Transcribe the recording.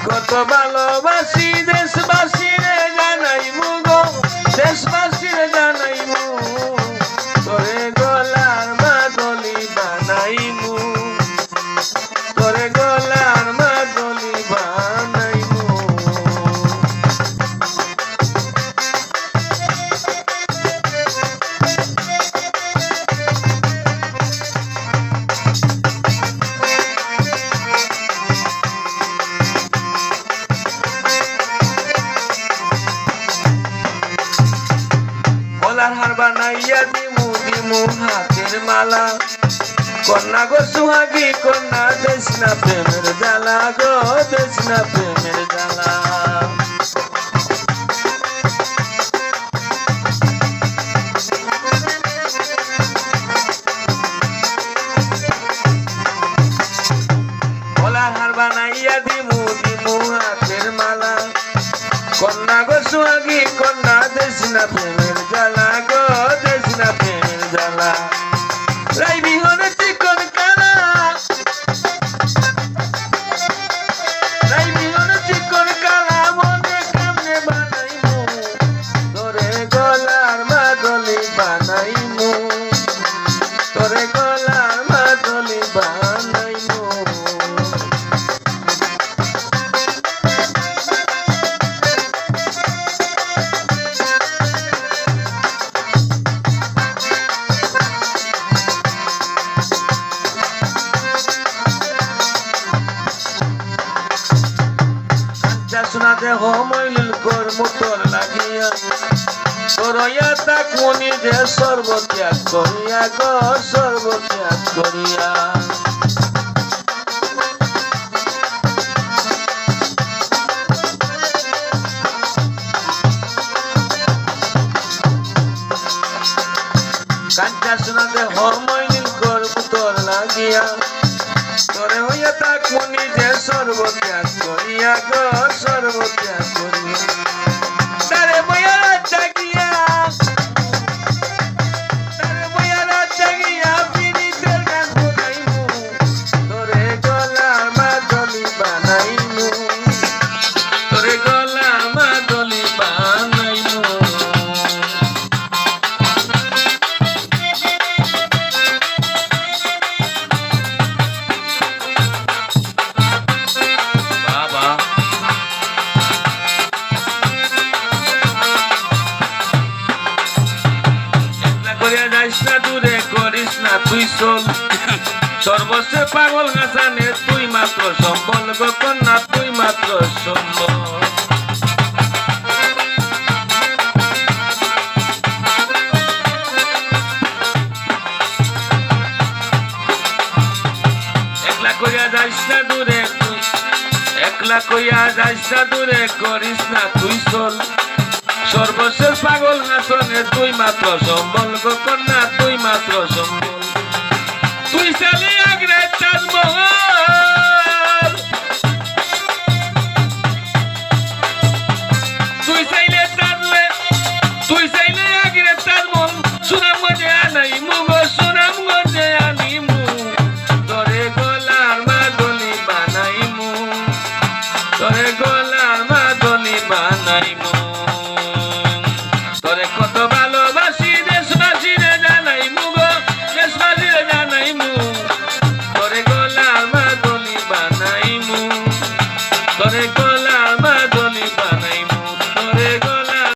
কত ভালোবাসি দেশবাসী রে জানাই মুগো দেশবাসী দিমু হাতের মালা। কন্যা গো সুহাগী, কন্যা দেশ না প্রেমের জ্বালা গো দেশ প্রেমের জ্বালা। দিমু দিমু মালা। কন্যা গো সুহাগী, কন্যা দেশ না প্রেমের জ্বালা গো প্রেমের জ্বালা রাই চাষনা দেহ মইলিল কর মোটর লাগিয়া। করইয়া তাক মনি যে সর্বত্যাগ করিয়া গো, সর্বত্যাগ করিয়া। কাঞ্চা শোনা দেহ মইলিল কর মোটর লাগিয়া। তোরে হইয়া তাক মনি যে সর্বত্যাগ করিয়া গো সর্বত্যাগ না তুই চল সর্বস্বে পাগল গাছানে তুই মাত্র সম্বল, গো কন্যা, তুই মাত্র সম্বল। না দূরে না করিস না তুই চল সর্বশেষ পাগল নাচনে তুই মাত্র সম্বল, গো